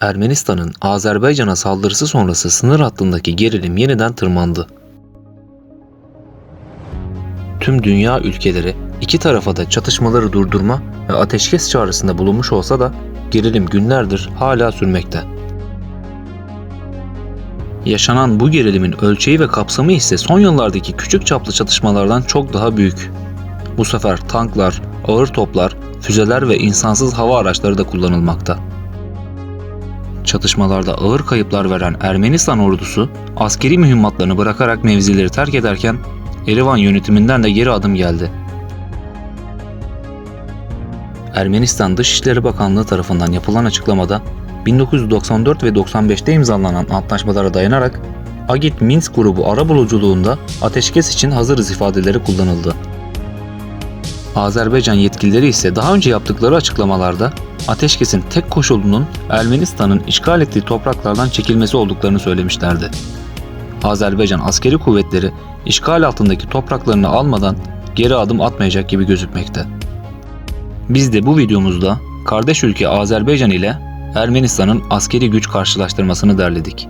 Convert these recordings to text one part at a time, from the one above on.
Ermenistan'ın Azerbaycan'a saldırısı sonrası sınır hattındaki gerilim yeniden tırmandı. Tüm dünya ülkeleri iki tarafa da çatışmaları durdurma ve ateşkes çağrısında bulunmuş olsa da gerilim günlerdir hala sürmekte. Yaşanan bu gerilimin ölçeği ve kapsamı ise son yıllardaki küçük çaplı çatışmalardan çok daha büyük. Bu sefer tanklar, ağır toplar, füzeler ve insansız hava araçları da kullanılmakta. Çatışmalarda ağır kayıplar veren Ermenistan ordusu askeri mühimmatlarını bırakarak mevzileri terk ederken Erivan yönetiminden de geri adım geldi. Ermenistan Dışişleri Bakanlığı tarafından yapılan açıklamada 1994 ve 95'te imzalanan antlaşmalara dayanarak Agit Minsk grubu arabuluculuğunda ateşkes için hazırız ifadeleri kullanıldı. Azerbaycan yetkilileri ise daha önce yaptıkları açıklamalarda ateşkesin tek koşulunun Ermenistan'ın işgal ettiği topraklardan çekilmesi olduklarını söylemişlerdi. Azerbaycan askeri kuvvetleri işgal altındaki topraklarını almadan geri adım atmayacak gibi gözükmekte. Biz de bu videomuzda kardeş ülke Azerbaycan ile Ermenistan'ın askeri güç karşılaştırmasını derledik.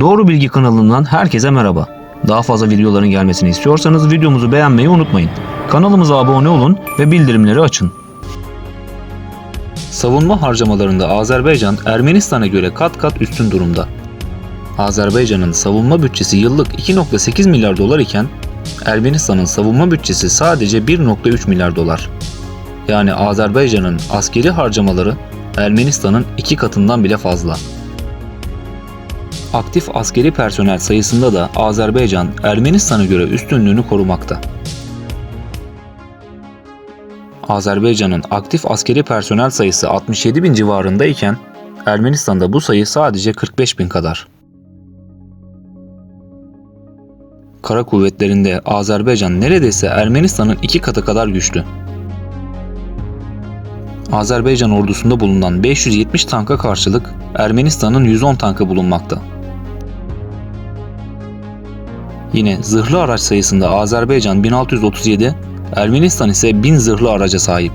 Doğru Bilgi kanalından herkese merhaba. Daha fazla videoların gelmesini istiyorsanız videomuzu beğenmeyi unutmayın. Kanalımıza abone olun ve bildirimleri açın. Savunma harcamalarında Azerbaycan Ermenistan'a göre kat kat üstün durumda. Azerbaycan'ın savunma bütçesi yıllık 2.8 milyar dolar iken Ermenistan'ın savunma bütçesi sadece 1.3 milyar dolar. Yani Azerbaycan'ın askeri harcamaları Ermenistan'ın iki katından bile fazla. Aktif askeri personel sayısında da Azerbaycan Ermenistan'a göre üstünlüğünü korumakta. Azerbaycan'ın aktif askeri personel sayısı 67 bin civarında iken Ermenistan'da bu sayı sadece 45 bin kadar. Kara kuvvetlerinde Azerbaycan neredeyse Ermenistan'ın iki katı kadar güçlü. Azerbaycan ordusunda bulunan 570 tanka karşılık Ermenistan'ın 110 tankı bulunmakta. Yine zırhlı araç sayısında Azerbaycan 1637, Ermenistan ise 1000 zırhlı araca sahip.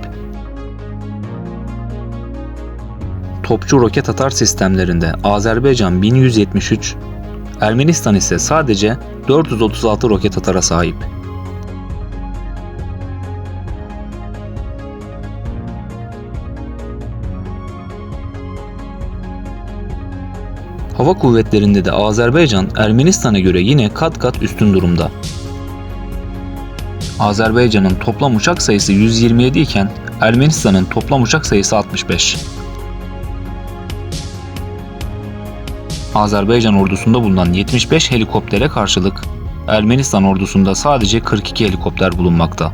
Topçu roket atar sistemlerinde Azerbaycan 1173, Ermenistan ise sadece 436 roket atara sahip. Hava kuvvetlerinde de Azerbaycan Ermenistan'a göre yine kat kat üstün durumda. Azerbaycan'ın toplam uçak sayısı 127 iken Ermenistan'ın toplam uçak sayısı 65. Azerbaycan ordusunda bulunan 75 helikoptere karşılık Ermenistan ordusunda sadece 42 helikopter bulunmakta.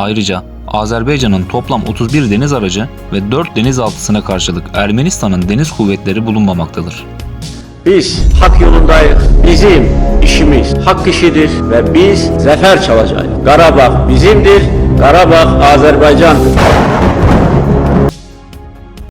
Ayrıca Azerbaycan'ın toplam 31 deniz aracı ve 4 denizaltısına karşılık Ermenistan'ın deniz kuvvetleri bulunmamaktadır. Biz hak yolundayız. Bizim işimiz hak işidir ve biz zafer çalacağız. Karabağ bizimdir. Karabağ Azerbaycan'dır.